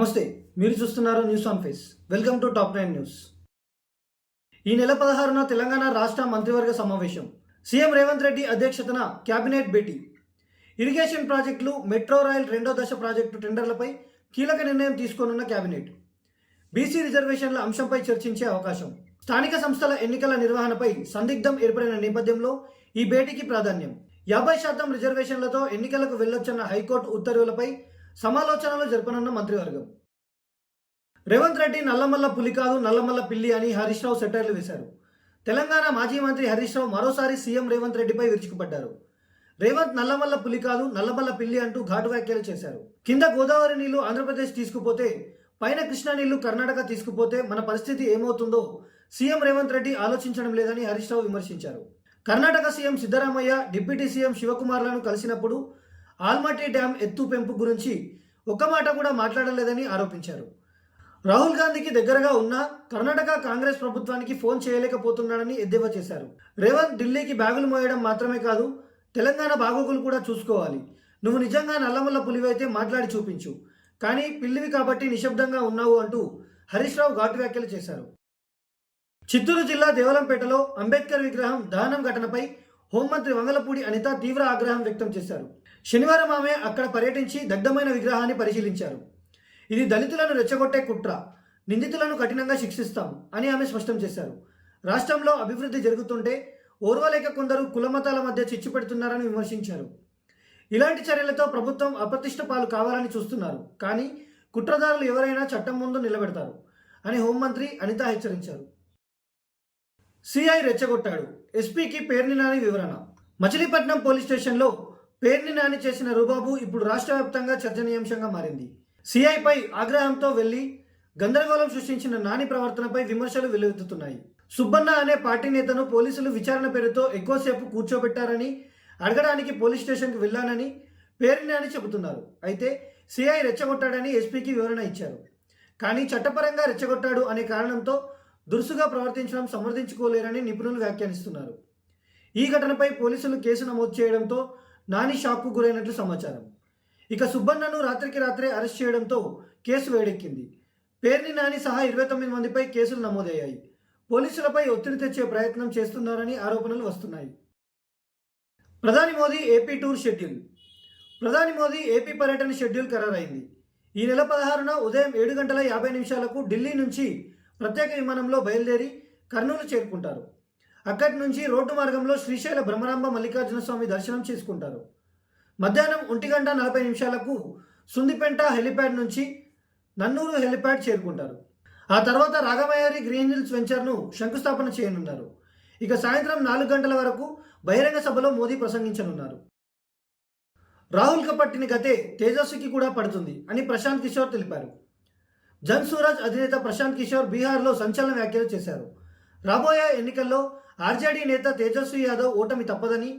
నమస్తే మీరు చూస్తున్నారు news on face welcome to top nine news ఈ నెల పదహారున తెలంగాణ రాష్ట్ర మంత్రివర్గ సమావేశం. సీఎం రేవంత్ రెడ్డి అధ్యక్షతన కేబినెట్ భేటీ. ఇరిగేషన్ ప్రాజెక్టులు మెట్రో రైల్ రెండో దశ ప్రాజెక్టు టెండర్లపై కీలక నిర్ణయం తీసుకోనున్న కేబినెట్ బీసీ రిజర్వేషన్ల అంశంపై చర్చించే అవకాశం. స్థానిక సంస్థల ఎన్నికల నిర్వహణపై సందిగ్ధం ఏర్పడిన నేపథ్యంలో ఈ భేటీకి ప్రాధాన్యం. యాభై శాతం రిజర్వేషన్లతో ఎన్నికలకు వెళ్ళొచ్చన్న హైకోర్టు ఉత్తర్వులపై సమాలోచనలు జరపనున్న మంత్రివర్గం. రేవంత్ రెడ్డి నల్లమల్ల పులి కాదు నల్లమల్ల పిల్లి అని హరీష్ రావు సెటైర్లు వేశారు. తెలంగాణ మాజీ మంత్రి హరీష్ రావు మరోసారి సీఎం రేవంత్ రెడ్డిపై విరుచుకుపడ్డారు. రేవంత్ నల్లమల్ల పులి కాదు నల్లమల్ల పిల్లి అంటూ ఘాటు వ్యాఖ్యలు చేశారు. కింద గోదావరి నీళ్ళు ఆంధ్రప్రదేశ్ తీసుకుపోతే పైన కృష్ణా నీళ్ళు కర్ణాటక తీసుకుపోతే మన పరిస్థితి ఏమవుతుందో సీఎం రేవంత్ రెడ్డి ఆలోచించడం లేదని హరీష్ రావు విమర్శించారు. Karnataka CM Siddaramaiah deputy CM శివకుమార్లను కలిసినప్పుడు ఆల్మట్టి డ్యాం ఎత్తు పెంపు గురించి ఒక్క మాట కూడా మాట్లాడలేదని ఆరోపించారు. రాహుల్ గాంధీకి దగ్గరగా ఉన్న కర్ణాటక కాంగ్రెస్ ప్రభుత్వానికి ఫోన్ చేయలేకపోతున్నాడని ఎద్దేవా చేశారు. రేవంత్ ఢిల్లీకి బ్యాగులు మోయడం మాత్రమే కాదు తెలంగాణ బాగోగులు కూడా చూసుకోవాలి. నువ్వు నిజంగా నల్లమల్ల పులివైతే మాట్లాడి చూపించు. కానీ పిల్లివి కాబట్టి నిశ్శబ్దంగా ఉన్నావు అంటూ హరీష్ రావు ఘాటు వ్యాఖ్యలు చేశారు. చిత్తూరు జిల్లా దేవలంపేటలో అంబేద్కర్ విగ్రహం దహనం ఘటనపై హోంమంత్రి వంగలపూడి అనిత తీవ్ర ఆగ్రహం వ్యక్తం చేశారు. శనివారం ఆమె అక్కడ పర్యటించి దగ్ధమైన విగ్రహాన్ని పరిశీలించారు. ఇది దళితులను రెచ్చగొట్టే కుట్ర నిందితులను కఠినంగా శిక్షిస్తాం అని ఆమె స్పష్టం చేశారు. రాష్ట్రంలో అభివృద్ధి జరుగుతుంటే ఓర్వలేక కొందరు కులమతాల మధ్య చిచ్చు పెడుతున్నారని విమర్శించారు. ఇలాంటి చర్యలతో ప్రభుత్వం అప్రతిష్ట పాలు కావాలని చూస్తున్నారు కానీ కుట్రదారులు ఎవరైనా చట్టం ముందు నిలబెడతారు అని హోంమంత్రి అనిత హెచ్చరించారు. సిఐ రెచ్చగొట్టాడు. ఎస్పీకి పేర్నినాని వివరణ. మచిలీపట్నం పోలీస్ స్టేషన్లో పేర్ని నాని చేసిన రుబాబు ఇప్పుడు రాష్ట్ర వ్యాప్తంగా చర్చనీయాంశంగా మారింది. సిఐపై ఆగ్రహంతో వెళ్ళి గందరగోళం సృష్టించిన నాని ప్రవర్తనపై విమర్శలు వెల్లువెత్తుతున్నాయి. సుబ్బన్న అనే పార్టీ నేతను పోలీసులు విచారణ పేరుతో ఎక్కువసేపు కూర్చోబెట్టారని అడగడానికి పోలీస్ స్టేషన్కి వెళ్ళానని పేరుని అని చెబుతున్నారు. అయితే సిఐ రెచ్చగొట్టాడని ఎస్పీకి వివరణ ఇచ్చారు. కానీ చట్టపరంగా రెచ్చగొట్టాడు అనే కారణంతో దురుసుగా ప్రవర్తించడం సమర్థించుకోలేరని నిపుణులు వ్యాఖ్యానిస్తున్నారు. ఈ ఘటనపై పోలీసులు కేసు నమోదు చేయడంతో నాని షాక్కు గురైనట్లు సమాచారం. ఇక సుబ్బన్నను రాత్రికి రాత్రే అరెస్ట్ చేయడంతో కేసు వేడెక్కింది. పేర్ని నాని సహా ఇరవై తొమ్మిది మందిపై కేసులు నమోదయ్యాయి. పోలీసులపై ఒత్తిడి తెచ్చే ప్రయత్నం చేస్తున్నారని ఆరోపణలు వస్తున్నాయి. ప్రధాని మోదీ ఏపీ టూర్ షెడ్యూల్. ప్రధాని మోదీ ఏపీ పర్యటన షెడ్యూల్ ఖరారైంది. ఈ నెల పదహారున ఉదయం ఏడు గంటల యాభై నిమిషాలకు ఢిల్లీ నుంచి ప్రత్యేక విమానంలో బయలుదేరి కర్నూలు చేరుకుంటారు. అక్కడి నుంచి రోడ్డు మార్గంలో శ్రీశైల భ్రమరాంబ మల్లికార్జున స్వామి దర్శనం చేసుకుంటారు. మధ్యాహ్నం ఒంటి గంట నలభై నిమిషాలకు సుందిపెంట హెలిప్యాడ్ నుంచి నన్నూరు హెలిప్యాడ్ చేరుకుంటారు. ఆ తర్వాత రాగమయారి గ్రీన్ హిల్స్ వెంచర్ను శంకుస్థాపన చేయనున్నారు. ఇక సాయంత్రం నాలుగు గంటల వరకు బహిరంగ సభలో మోదీ ప్రసంగించనున్నారు. రాహుల్ పట్టిన గతే తేజస్వికి కూడా పడుతుంది అని ప్రశాంత్ కిషోర్ తెలిపారు. జన్ సూరజ్ అధినేత ప్రశాంత్ కిషోర్ బీహార్లో సంచలన వ్యాఖ్యలు చేశారు. రాబోయే ఎన్నికల్లో ఆర్జేడీ నేత తేజస్వి యాదవ్ ఓటమి తప్పదని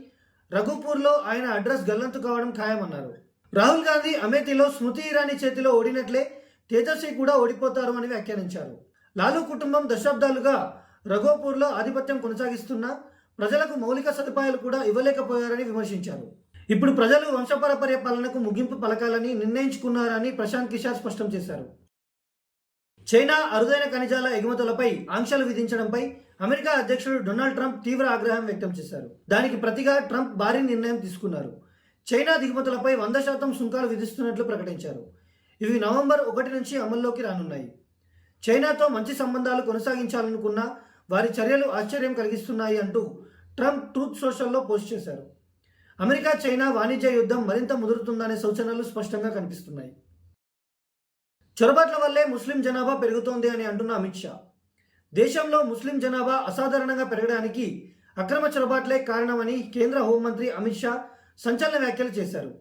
రఘుపూర్లో ఆయన అడ్రస్ గల్లంతు కావడం ఖాయమన్నారు. రాహుల్ గాంధీ అమేథీలో స్మృతి ఇరానీ చేతిలో ఓడినట్లే తేజస్వి కూడా ఓడిపోతారు అని వ్యాఖ్యానించారు. లాలూ కుటుంబం దశాబ్దాలుగా రఘోపూర్లో ఆధిపత్యం కొనసాగిస్తున్నా ప్రజలకు మౌలిక సదుపాయాలు కూడా ఇవ్వలేకపోయారని విమర్శించారు. ఇప్పుడు ప్రజలు వంశపారపర్య పాలనకు ముగింపు పలకాలని నిర్ణయించుకున్నారని ప్రశాంత్ కిషోర్ స్పష్టం చేశారు. చైనా అరుదైన ఖనిజాల ఎగుమతులపై ఆంక్షలు విధించడంపై అమెరికా అధ్యక్షుడు డొనాల్డ్ ట్రంప్ తీవ్ర ఆగ్రహం వ్యక్తం చేశారు. దానికి ప్రతిగా ట్రంప్ భారీ నిర్ణయం తీసుకున్నారు. చైనా దిగుమతులపై వంద శాతం సుంకాలు విధిస్తున్నట్లు ప్రకటించారు. ఇవి నవంబర్ ఒకటి నుంచి అమల్లోకి రానున్నాయి. చైనాతో మంచి సంబంధాలు కొనసాగించాలనుకున్న వారి చర్యలు ఆశ్చర్యం కలిగిస్తున్నాయి అంటూ ట్రంప్ ట్రూత్ సోషల్లో పోస్ట్ చేశారు. అమెరికా చైనా వాణిజ్య యుద్ధం మరింత ముదురుతుందనే సూచనలు స్పష్టంగా కనిపిస్తున్నాయి. చొరబాట్ల వల్లే ముస్లిం జనాభా పెరుగుతోంది అని అంటున్న అమిత్ షా. దేశంలో ముస్లిం జనాభా అసాధారణంగా పెరగడానికి అక్రమ చొరబాట్లే కారణమని కేంద్ర హోంమంత్రి అమిత్ షా సంచలన వ్యాఖ్యలు చేశారు.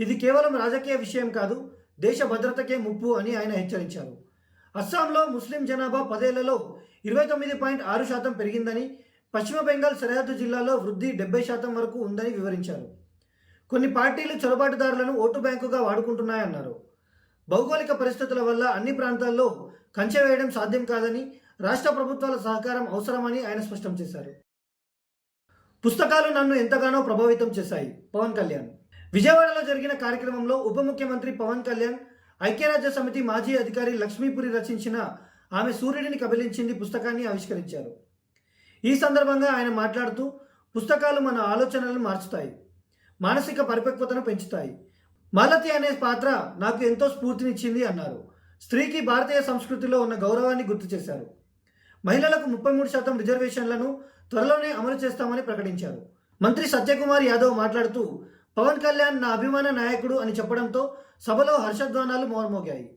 ఇది కేవలం రాజకీయ విషయం కాదు దేశ భద్రతకే ముప్పు అని ఆయన హెచ్చరించారు. అస్సాంలో ముస్లిం జనాభా పదేళ్ళలో ఇరవై తొమ్మిది పాయింట్ ఆరు శాతం పెరిగిందని పశ్చిమ బెంగాల్ సరిహద్దు జిల్లాలో వృద్ధి డెబ్బై శాతం వరకు ఉందని వివరించారు. కొన్ని పార్టీలు చొరబాటుదారులను ఓటు బ్యాంకుగా వాడుకుంటున్నాయన్నారు. భౌగోళిక పరిస్థితుల వల్ల అన్ని ప్రాంతాల్లో కంచె వేయడం సాధ్యం కాదని రాష్ట్ర ప్రభుత్వాల సహకారం అవసరమని ఆయన స్పష్టం చేశారు. పుస్తకాలు నన్ను ఎంతగానో ప్రభావితం చేశాయి. పవన్ కళ్యాణ్. విజయవాడలో జరిగిన కార్యక్రమంలో ఉప ముఖ్యమంత్రి పవన్ కళ్యాణ్ ఐక్యరాజ్య సమితి మాజీ అధికారి లక్ష్మీపురి రచించిన ఆమె సూర్యుడిని కబిలించింది పుస్తకాన్ని ఆవిష్కరించారు. ఈ సందర్భంగా ఆయన మాట్లాడుతూ పుస్తకాలు మన ఆలోచనలను మార్చుతాయి మానసిక పరిపక్వతను పెంచుతాయి మాలతి అనే పాత్ర నాకు ఎంతో స్ఫూర్తినిచ్చింది అన్నారు. స్త్రీకి భారతీయ సంస్కృతిలో ఉన్న గౌరవాన్ని గుర్తు చేశారు. మహిళలకు ముప్పై మూడు శాతం రిజర్వేషన్లను త్వరలోనే అమలు చేస్తామని ప్రకటించారు. మంత్రి సత్యకుమార్ యాదవ్ మాట్లాడుతూ పవన్ కళ్యాణ్ నా అభిమాన నాయకుడు అని చెప్పడంతో సభలో హర్షధ్వానాలు మోర్మోగాయి